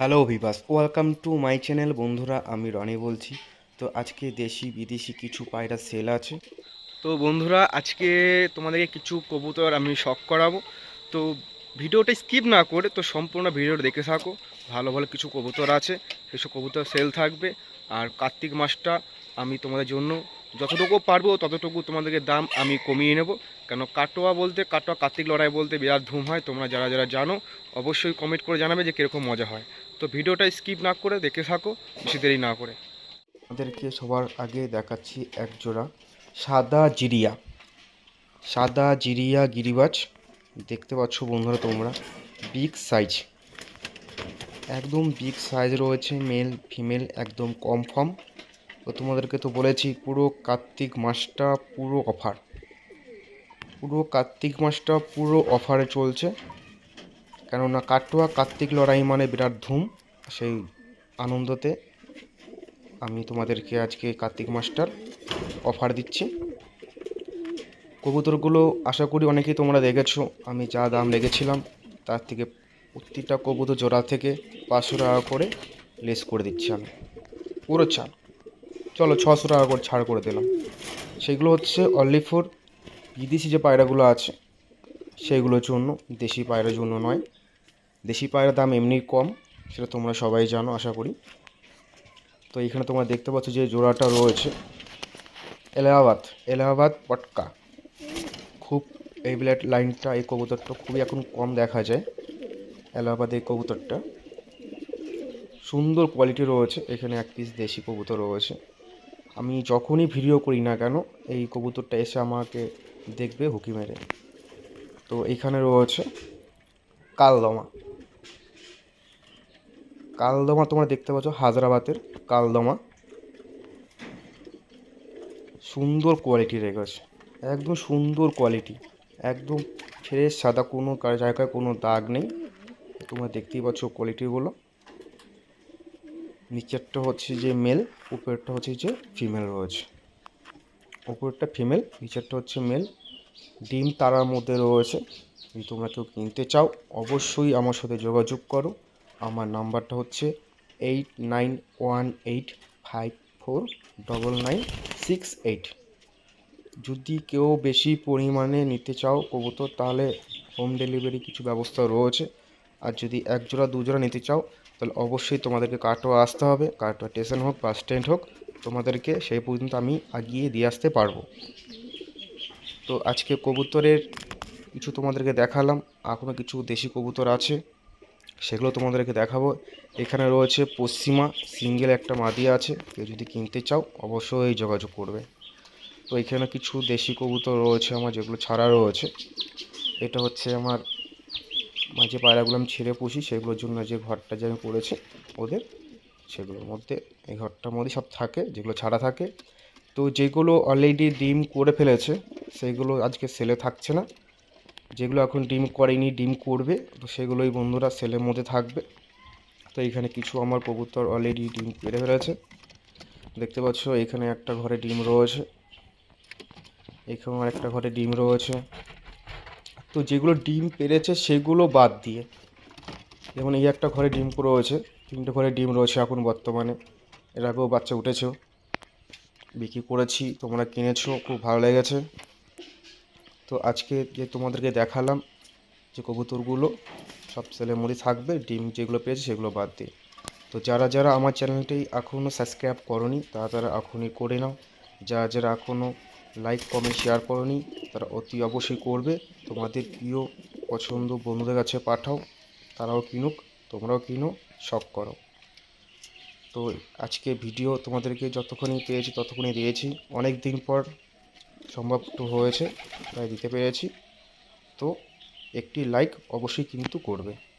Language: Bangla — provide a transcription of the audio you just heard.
Hello viewers welcome to my channel বন্ধুরা, আমি রনি বলছি। তো আজকে দেশি, বিদেশি কিছু পায়রা সেল আছে। তো বন্ধুরা, আজকে তোমাদেরকে কিছু কবুতর আমি শখ করাবো। তো ভিডিওটা স্কিপ না করে, তো সম্পূর্ণ ভিডিওটা দেখে থাকো। ভালো ভালো কিছু কবুতর আছে সেসব কবুতর সেল থাকবে। আর কার্তিক মাসটা আমি তোমাদের জন্য যতটুকু পারব, ততটুকু তোমাদেরকে দাম আমি কমিয়ে নেব। কেন কাটোয়া বলতে, কাটোয়া কার্তিক লড়াই বলতে বিরাট ধুম হয়, তোমরা যারা যারা জানো, অবশ্যই কমেন্ট করে জানাবে যে কীরকম মজা হয়। তো ভিডিওটা স্কিপ না করে দেখে থাকো, বেশি দেরি না করে। আমাদেরকে সবার আগে দেখাচ্ছি এক জোড়া সাদা জিরিয়া। সাদা জিরিয়া গিরিবাজ, দেখতে পাচ্ছ বন্ধুরা তোমরা বিগ সাইজ একদম বিগ সাইজ রয়েছে মেল ফিমেল একদম কনফার্ম তো তোমাদেরকে তো বলেছি, পুরো কার্তিক মাসটা পুরো অফার পুরো কার্তিক মাসটা পুরো অফারে চলছে। কেননা কাটোয়া কার্তিক লড়াই মানে বিরাট ধুম, সেই আনন্দতে আমি তোমাদেরকে আজকে কার্তিক মাসটার অফার দিচ্ছি। কবুতরগুলো আশা করি অনেকেই তোমরা দেখেছ, আমি যা দাম লেগেছিলাম তার থেকে প্রতিটা কবুতর জোড়া থেকে পাঁচশো টাকা করে লেস করে দিচ্ছি আমি। পুরো ছাড়। চলো ছশো টাকা করে ছাড় করে দিলাম। সেগুলো হচ্ছে অনলি ফর বিদেশি যে পায়রাগুলো আছে সেইগুলোর জন্য, দেশি পায়রার জন্য নয়। দেশি পায়রার দাম এমনি কম, সেটা তোমরা সবাই জানো, আশা করি। তো এখানে তোমরা দেখতে পাচ্ছ যে জোড়াটা রয়েছে। এলাহাবাদ এলাহাবাদ পটকা। খুব এই ব্লেড লাইনটা, এই কবুতরটা খুবই এখন কম দেখা যায়। এলাহাবাদ এই কবুতরটা। সুন্দর কোয়ালিটি রয়েছে। এখানে এক পিস দেশি কবুতর রয়েছে। আমি যখনই ভিডিও করি না কেন, এই কবুতরটা এসে আমাকে দেখবে, হুকি মেরে। তো এইখানে রয়েছে কালদমা। কালদমা তোমরা দেখতে পাচ্ছ, হায়দ্রাবাদের কালদমা। সুন্দর কোয়ালিটি রেখেছে একদম সুন্দর কোয়ালিটি একদম ফ্রেশ সাদা, কোনো জায়গায় কোনো দাগ নেই। তোমরা দেখতেই পাচ্ছ কোয়ালিটিগুলো নিচেরটা হচ্ছে যে মেল উপরেরটা হচ্ছে যে ফিমেল রয়েছে। উপরেরটা ফিমেল নিচেরটা হচ্ছে মেল ডিম তারার মধ্যে রয়েছে। যদি তোমরা কেউ কিনতে চাও, অবশ্যই আমার সাথে যোগাযোগ করো। আমার নাম্বারটা হচ্ছে eight nine one eight five four double nine six eight যদি কেউ বেশি পরিমাণে নিতে চাও কবুতর, তাহলে হোম ডেলিভারি কিছু ব্যবস্থা রয়েছে। আর যদি এক জোড়া দু নিতে চাও, তাহলে অবশ্যই তোমাদেরকে কাটোয়া আসতে হবে। কাটোয়া স্টেশন হোক বাস স্ট্যান্ড হোক তোমাদেরকে সেই পর্যন্ত আমি আগিয়ে দিয়ে আসতে পারব। তো আজকে কবুতরের কিছু তোমাদেরকে দেখালাম এখনও কিছু দেশি কবুতর আছে, সেগুলো তোমাদেরকে দেখাবো। এখানে রয়েছে পশ্চিমা, সিঙ্গেল একটা মাদি আছে, কেউ যদি কিনতে চাও অবশ্যই যোগাযোগ করবে। তো এখানে কিছু দেশি কবুতর রয়েছে আমার, যেগুলো ছাড়া রয়েছে। এটা হচ্ছে আমার মাঝে পায়রাগুলো আমি ছেড়ে পুষি, সেগুলোর জন্য যে ঘরটা যে আমি করেছি ওদের সেগুলোর মধ্যে এই ঘরটার মধ্যে সব থাকে, যেগুলো ছাড়া থাকে। তো যেগুলো অলরেডি ডিম করে ফেলেছে, সেগুলো আজকে সেলে থাকছে না। যেগুলো এখন ডিম করেনি, ডিম করবে, তো সেগুলোই বন্ধুরা সেলের মধ্যে থাকবে। তো এখানে কিছু আমার কবুতর অলরেডি ডিম পেরে ফেলেছে। দেখতে পাচ্ছ, এখানে একটা ঘরে ডিম রয়েছে। এখানে একটা ঘরে ডিম রয়েছে। তো যেগুলো ডিম পেরেছে সেগুলো বাদ দিয়ে, যেমন এই একটা ঘরে ডিম রয়েছে। তিনটে ঘরে ডিম রয়েছে এখন বর্তমানে। এর আগেও বাচ্চা উঠেছেও বিক্রি করেছি, তোমরা কিনেছো, খুব ভালো লেগেছে। তো আজকে যে তোমাদেরকে দেখালাম যে কবুতরগুলো, সব সেলের মধ্যে থাকবে, ডিম যেগুলো পেয়েছে সেগুলো বাদ দিয়ে। তো যারা যারা আমার চ্যানেলটি এখনও সাবস্ক্রাইব করনি, তারা তারা এখনই করে নাও। যারা যারা এখনও লাইক, কমেন্ট, শেয়ার করনি, তারা অতি অবশ্যই করবে। তোমাদের প্রিয় পছন্দ বন্ধুদের কাছে পাঠাও, তারাও কিনুক, তোমরাও কিনো। শখ করো। তো আজকে ভিডিও তোমাদেরকে যতক্ষণই পেয়েছি ততক্ষণই দিয়েছি। অনেক দিন পর সম্ভব তো হয়েছে, তাই দিতে পেরেছি। তো একটি লাইক অবশ্যই কিন্তু করবে।